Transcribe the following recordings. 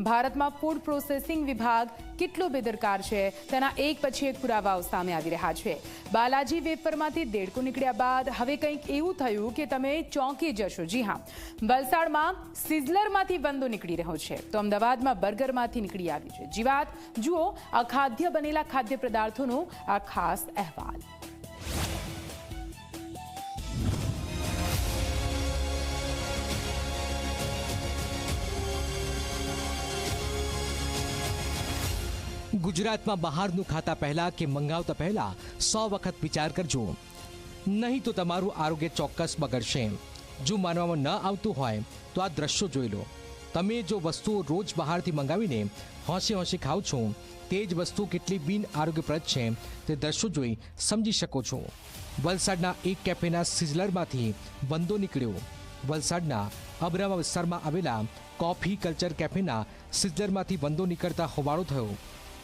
ભારતમાં food processing વિભાગ કેટલો બેદરકાર છે? તેના એક પછી એક પુરાવાઓ સામે આવી રહ્યા છે. બાલાજી વેફરમાંથી દેડકો નીકળ્યા બાદ હવે કંઈક એવું થયું કે તમે ચોંકી જશો. જી હા. વલસાડમાં સિઝલરમાંથી બંદો નીકળી રહ્યો છે. તો અમદાવાદમાં બર્ગરમાંથી નીકળી આવી છે. જીવાત જુઓ અખાદ્ય બનેલા ખાદ્ય પદાર્થોનો આ ખાસ અહેવાલ. ગુજરાતમાં બહારનું ખાતા પહેલાં કે મંગાવતા પહેલાં સો વખત વિચાર કરજો. નહીં તો તમારું આરોગ્ય ચોક્કસ બગડશે. જો માનવામાં ન આવતું હોય, તો આ દ્રશ્યો જોઈ લો. તમે જો વસ્તુઓ રોજ બહારથી મંગાવીને હોંશે હોંશે ખાઓ છો, તે જ વસ્તુ કેટલી બિન આરોગ્યપ્રદ છે, તે દ્રશ્યો જોઈ સમજી શકો છો. વલસાડના એક કેફેના સિઝલરમાંથી બંદો નીકળ્યો. વલસાડના અબરામા વિસ્તારમાં આવેલા કોફી કલ્ચર કેફેના સિઝલરમાંથી બંદો નીકળતા હોબાળો થયો.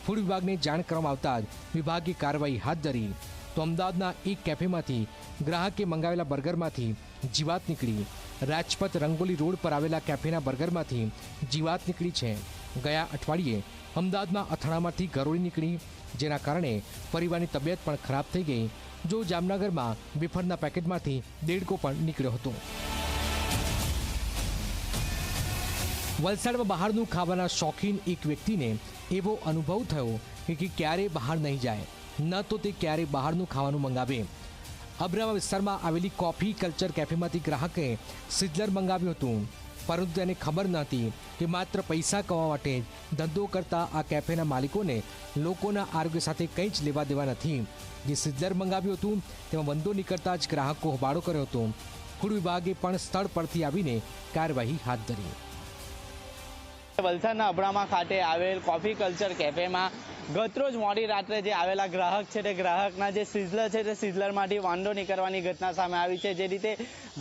ફૂડ વિભાગને જાણ કરવામાં આવતા જ વિભાગે કાર્યવાહી હાથ ધરી તો અમદાવાદના એક કેફેમાંથી ગ્રાહકે મંગાવેલા બર્ગરમાંથી જીવાત નીકળી. રાજપથ રંગોલી રોડ પર આવેલા કેફેના બર્ગરમાંથી જીવાત નીકળી છે. ગયા અઠવાડિયે અમદાવાદમાં અથાણામાંથી ગરોળી નીકળી, જેના કારણે પરિવારની તબિયત પણ ખરાબ થઈ ગઈ, જો જામનગરમાં વેફરના પેકેટમાંથી દેડકો પણ નીકળ્યો હતો. વલસાડમાં બહારનું ખાવાના શોખીન એક વ્યક્તિને એવો અનુભવ થયો કે કે ક્યારે બહાર નહીં જાય. ન તો તે ક્યારે બહારનું ખાવાનું મંગાવે. અબ્રામા વિસ્તારમાં આવેલી કોફી કલ્ચર કેફેમાંથી ગ્રાહકે સિઝલર મંગાવ્યું હતું. પરંતુ તેને ખબર નહોતી કે માત્ર પૈસા કમાવા માટે ધંધો કરતા આ કેફેના માલિકોને લોકોના આરોગ્ય સાથે કંઈ જ લેવા દેવા નથી. જે સિઝલર મંગાવ્યું હતું, તેમાં બંધો નીકળતા જ ગ્રાહકો હોબાળો કર્યો હતો. ફૂડ વિભાગે પણ સ્થળ પરથી આવીને કાર્યવાહી હાથ ધરી. વલસાડના અબડામા ખાતે આવેલ કોફી કલ્ચર કેફેમાં ગતરોજ મોડી રાત્રે જે આવેલા ગ્રાહક છે તે ગ્રાહકના જે સિઝલર છે તે સિઝલરમાંથી વાંધો નીકળવાની ઘટના સામે આવી છે. જે રીતે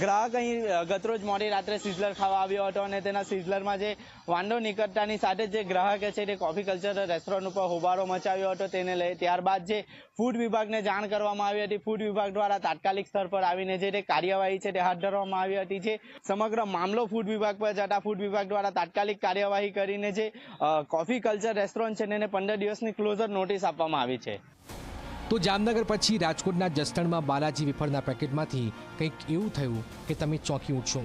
ગ્રાહક અહીં ગતરોજ મોડી રાત્રે સિઝલર ખાવા આવ્યો હતો અને તેના સિઝલરમાં જે વાંધો નીકળતાની સાથે જે ગ્રાહકે છે તે કોફી કલ્ચર રેસ્ટોરન્ટ ઉપર હોબાળો મચાવ્યો હતો. તેને લઈ ત્યારબાદ જે ફૂડ વિભાગને જાણ કરવામાં આવી હતી. ફૂડ વિભાગ દ્વારા તાત્કાલિક સ્તર પર આવીને જે તે કાર્યવાહી છે તે હાથ ધરવામાં આવી હતી. જે સમગ્ર મામલો ફૂડ વિભાગ પર જતા ફૂડ વિભાગ દ્વારા તાત્કાલિક કાર્યવાહી કરીને જે કોફી કલ્ચર રેસ્ટોરન્ટ છે તેને પંદર દિવસની ક્લોઝર નોટિસ આપવામાં આવી છે. તો જામનગર પછી રાજકોટના જસદણમાં બાલાજી વિફળના પેકેટમાંથી કંઈક એવું થયું કે તમે ચોંકી ઉઠશો.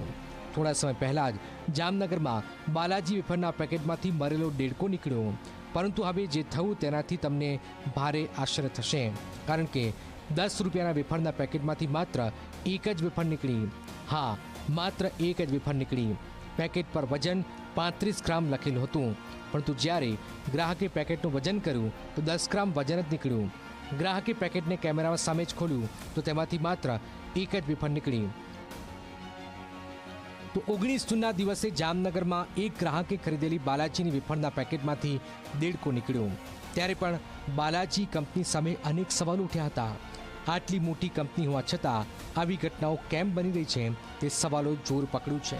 થોડા સમય પહેલા જ જામનગરમાં બાલાજી વેફરના પેકેટમાંથી મરેલો દેડકો નીકળ્યો. પરંતુ હવે જે થયું તેનાથી તમને ભારે આશ્ચર્ય થશે. કારણ કે દસ રૂપિયાના વેફરના પેકેટમાંથી માત્ર એક જ વેફર નીકળી. હા, માત્ર એક જ વેફર નીકળી. પેકેટ પર વજન પાંત્રીસ ગ્રામ લખેલું હતું. પરંતુ જ્યારે ગ્રાહકે પેકેટનું વજન કર્યું, તો દસ ગ્રામ વજન જ નીકળ્યું. ગ્રાહકે પેકેટને કેમેરામાં સામે જ ખોલ્યું, તો તેમાંથી માત્ર એક જ વિફળ નીકળી. તો ઓગણીસ જૂનના દિવસે જામનગરમાં એક ગ્રાહકે ખરીદેલી બાલાજીની વિફળના પેકેટમાંથી દેડકો નીકળ્યો. ત્યારે પણ બાલાજી કંપની સામે અનેક સવાલ ઉઠ્યા હતા. આટલી મોટી કંપની હોવા છતાં આવી ઘટનાઓ કેમ બની રહી છે, તે સવાલો જોર પકડ્યું છે.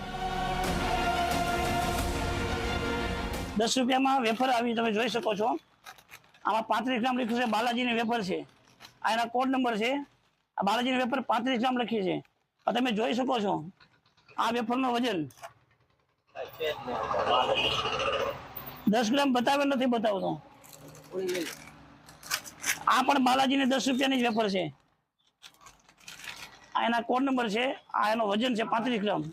દસ રૂપિયામાં વેફર આવી, તમે જોઈ શકો છો. આમાં પાંત્રીસ ગ્રામ લખ્યું છે, બાલાજીની વેફર છે. આ એના કોડ નંબર છે. આ બાલાજીની વેફર પાંત્રીસ ગ્રામ લખી છે. આ તમે જોઈ શકો છો. આ વેફરનો વજન દસ ગ્રામ બતાવેલ નથી બતાવતો. આ પણ બાલાજીની દસ રૂપિયાની જ વેફર છે. આ એના કોડ નંબર છે. આ એનો વજન છે પાંત્રીસ ગ્રામ.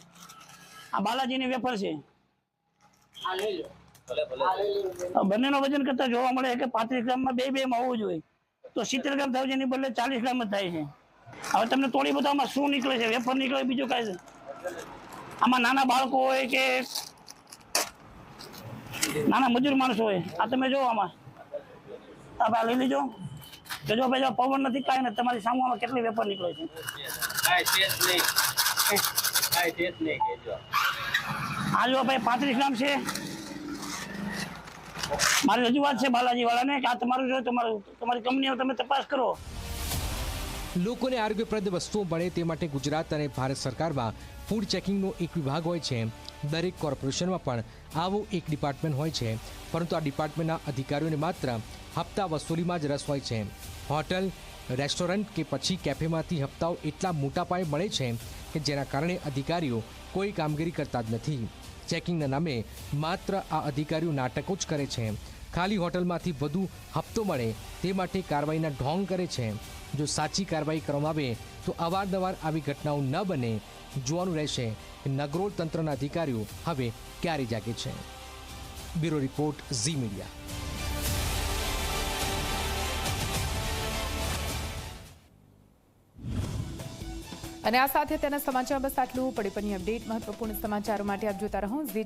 આ બાલાજીની વેફર છે. બંનેનો વજન કરતા જોવા મળે કે પાંત્રીસ ગ્રામમાં બે બે માં હોવું જોઈએ. તો સિત્તેર ગ્રામ થાય છે એની બદલે ચાલીસ ગ્રામ જ થાય છે. હવે તમને તોડી બતાવવામાં શું નીકળે છે? વેફર નીકળે બીજું કાંઈ? છે આમાં નાના બાળકો હોય કે નાના મજૂર માણસો હોય આ તમે જો આમાં. આ ભાઈ લઈ લેજો. જો ભાઈ જો પવન નથી કાંઈ નથી તમારી સામે આમાં કેટલી વેફર નીકળે છે? આ જો ભાઈ પાંત્રીસ ગ્રામ છે. મારી રજૂઆત છે બાલાજી વાળાને કે આ તમારું જો તમારું, તમારી કંપનીઓ તમે તપાસ કરો. લોકોને આરોગ્યપ્રદ વસ્તુઓ મળે તે માટે ગુજરાત અને ભારત સરકારમાં ફૂડ ચેકિંગનો એક વિભાગ હોય છે. દરેક કોર્પોરેશનમાં પણ આવું એક ડિપાર્ટમેન્ટ હોય છે. પરંતુ આ ડિપાર્ટમેન્ટના અધિકારીઓને માત્ર હપ્તા વસૂલીમાં જ રસ હોય છે. હોટલ, રેસ્ટોરન્ટ કે પછી કેફેમાંથી હપ્તાઓ એટલા મોટા પાયે મળે છે કે જેના કારણે અધિકારીઓ કોઈ કામગીરી કરતા જ નથી. ચેકિંગના નામે માત્ર આ અધિકારીઓ નાટકો જ કરે છે. ખાલી હોટલમાંથી વધુ હપ્તો મળે તે માટે કાર્યવાહીના ઢોંગ કરે છે. જો સાચી કાર્યવાહી કરવામાં આવે, તો અવારનવાર આવી ઘટનાઓ ન બને. જોવાનું રહેશે નગરોળ તંત્રના અધિકારીઓ હવે ક્યારે જાગે છે. Bureau report Zee Media. અને આ સાથે તેના સમાચાર બસ આટલું. પડી પરની અપડેટ, મહત્વપૂર્ણ સમાચારો માટે આપ જોતા રહો ઝી